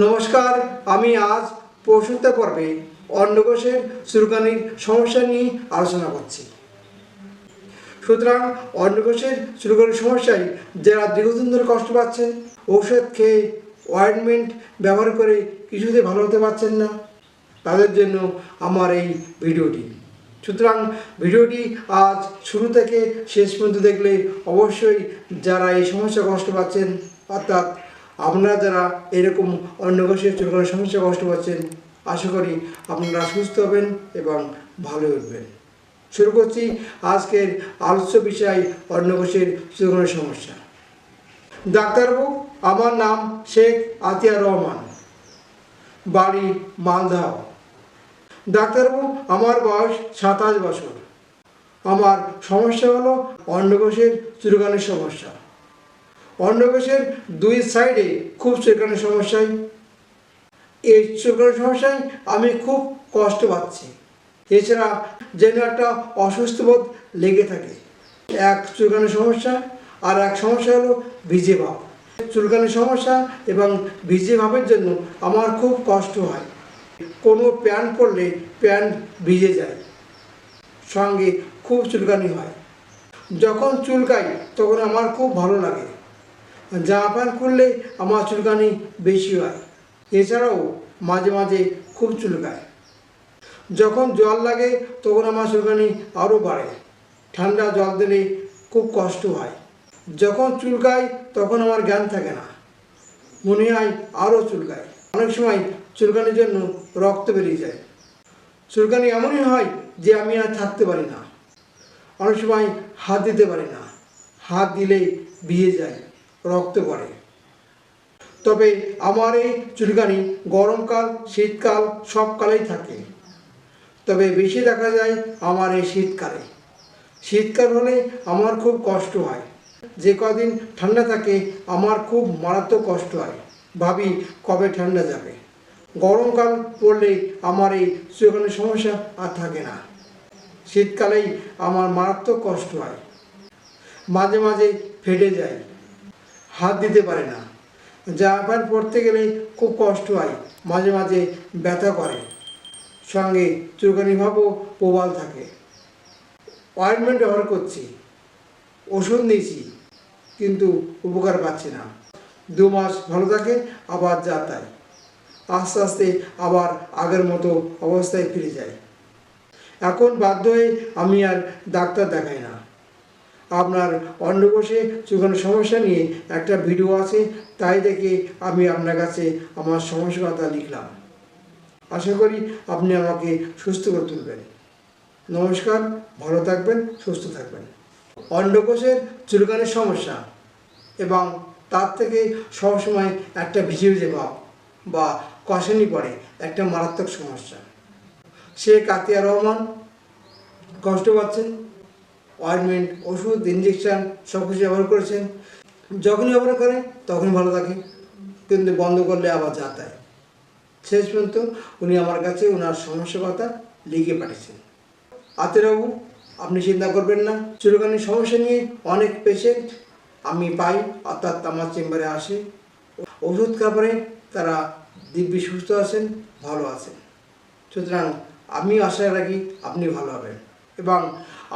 নমস্কার, আমি আজ পশুতে পর্বে অন্নকোষের চুলকানির সমস্যা নিয়ে আলোচনা করছি। সুতরাং অন্নকোষের চুলকানির সমস্যায় যারা দীর্ঘদিন ধরে কষ্ট পাচ্ছেন, ঔষধ খেয়ে অয়েন্টমেন্ট ব্যবহার করে কিছুতে ভালো হতে পারছেন না, তাদের জন্য আমার এই ভিডিওটি। সুতরাং ভিডিওটি আজ শুরু থেকে শেষ পর্যন্ত দেখলে অবশ্যই যারা এই সমস্যা কষ্ট পাচ্ছেন, অর্থাৎ আপনারা যারা এরকম অন্য অন্নকোষের চুলকানির সমস্যা, কষ্ট পাচ্ছেন, আশা করি আপনারা সুস্থ হবেন এবং ভালো উঠবেন শুরু করছি আজকের আলোচ্য বিষয় অন্য অন্নকোষের চুলকানির সমস্যা। ডাক্তারবাবু, আমার নাম শেখ আতিয়া রহমান, বাড়ি মালদহ ডাক্তারবাবু, আমার বয়স সাতাশ বছর। আমার সমস্যা হলো অন্নকোষের চুলকানির সমস্যা। অন্নকোষের দুই সাইডে খুব চুলকানির সমস্যায়। এই চুলকানির সমস্যায় আমি খুব কষ্ট পাচ্ছি। এছাড়া যেন একটা অসুস্থ বোধ লেগে থাকে। এক চুলকানির সমস্যা আর এক সমস্যা হলো ভিজে ভাব। চুলকানির সমস্যা এবং ভিজে ভাবের জন্য আমার খুব কষ্ট হয়। কোনো প্যান্ট পরলে প্যান্ট ভিজে যায়। সঙ্গে খুব চুলকানি হয়। যখন চুলকাই তখন আমার খুব ভালো লাগে। প্যান্ট খুললে আমার চুলকানি বেশি হয়। এছাড়াও মাঝে মাঝে খুব চুলকায়। যখন জল লাগে তখন আমার চুলকানি আরও বাড়ে। ঠান্ডা জল দিলে খুব কষ্ট হয়। যখন চুলকায় তখন আমার জ্ঞান থাকে না। মনে হয় আরও চুলকায়। অনেক সময় চুলকানির জন্য রক্ত বেরিয়ে যায়। চুলকানি এমনই হয় যে আমি আর থাকতে পারি না। অনেক সময় হাত দিতে পারি না। হাত দিলেই ভিজে যায়। রক্ত পড়ে। তবে আমার এই চুলকানি গরমকাল, শীতকাল সবকালেই থাকে। তবে বেশি দেখা যায় আমার এই শীতকালে। শীতকাল হলে আমার খুব কষ্ট হয়। যে কদিন ঠান্ডা থাকে, আমার খুব মারাত্মক কষ্ট হয়। ভাবি, কবে ঠান্ডা যাবে? গরমকাল পড়লে আমার এই চুলকানির সমস্যা আর থাকে না। শীতকালেই আমার মারাত্মক কষ্ট হয়। মাঝে মাঝে ফেটে যায়। হাত দিতে পারে না। জামা প্যান্ট পরতে গেলে খুব কষ্ট হয়, মাঝে মাঝে ব্যথা করে। সঙ্গে চুলকানি ভাবও প্রবাল থাকে। অয়েন্টমেন্ট ব্যবহার করছি, ওষুধ নিয়েছি, কিন্তু উপকার পাচ্ছি না। দু মাস ভালো থাকে, আবার যা তাই। আস্তে আস্তে আবার আগের মতো অবস্থায় ফিরে যায় এখন বাধ্য হয়ে আমি আর ডাক্তার দেখাই না। আপনার অন্নকোষে চুলকানোর সমস্যা নিয়ে একটা ভিডিও আছে, তাই দেখে আমি আপনার কাছে আমার সমস্যার কথা লিখলাম। আশা করি আপনি আমাকে সুস্থ করে তুলবেন। নমস্কার, ভালো থাকবেন, সুস্থ থাকবেন। অন্ডকোষের চুলকানির সমস্যা এবং তার থেকে সবসময় একটা ভিজে ভিজে ভাব বা কষানি পড়ে, একটা মারাত্মক সমস্যা। সে কাতিয়া রহমান, কষ্ট পাচ্ছেন? অয়েনমেন্ট ওষুধ ইঞ্জেকশন সব কিছু ব্যবহার করেছেন। যখনই ব্যবহার করে তখনই ভালো থাকে। কিন্তু বন্ধ করলে আবার যাতায় শেষ পর্যন্ত উনি আমার কাছে ওনার সমস্যার কথা লিখে পাঠিয়েছেন। আতেরাবু আপনি চিন্তা করবেন না। চুলকানির সমস্যা নিয়ে অনেক পেশেন্ট আমি পাই, অর্থাৎ আমার চেম্বারে আসে। ওষুধ খাবারে তারা দিব্যি সুস্থ আছেন, ভালো আছেন। সুতরাং আমি আশা রাখি আপনি ভালো হবেন। এবং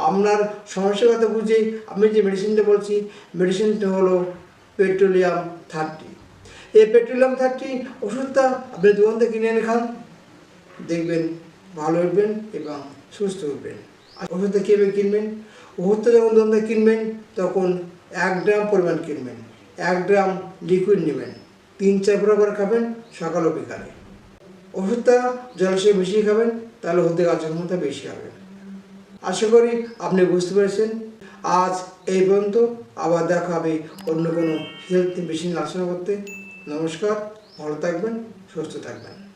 আপনার সমস্যার কথা বুঝে আমি যে মেডিসিনটা বলছি মেডিসিনটা হলো পেট্রোলিয়াম থার্টি এই পেট্রোলিয়াম থার্টি ওষুধটা আপনি দোকান থেকে কিনে এনে খান, দেখবেন ভালো উঠবেন এবং সুস্থ উঠবেন আর ওষুধটা কীভাবে কিনবেন? ওষুধটা যখন দোকান থেকে কিনবেন, তখন এক গ্রাম পরিমাণ কিনবেন, এক গ্রাম লিকুইড নেবেন, তিন চার ফোঁটা করে খাবেন, সকাল ও বিকালে ওষুধটা জলের সঙ্গে মিশিয়ে খাবেন, তাহলে ওষুধের কার্যক্ষমতা বেশি হবে। আশা করি আপনি বুঝতে পেরেছেন। আজ এই পর্যন্ত আবার দেখা হবে অন্য কোনো হেলথ মেশিন আলোচনা করতে। নমস্কার, ভালো থাকবেন, সুস্থ থাকবেন।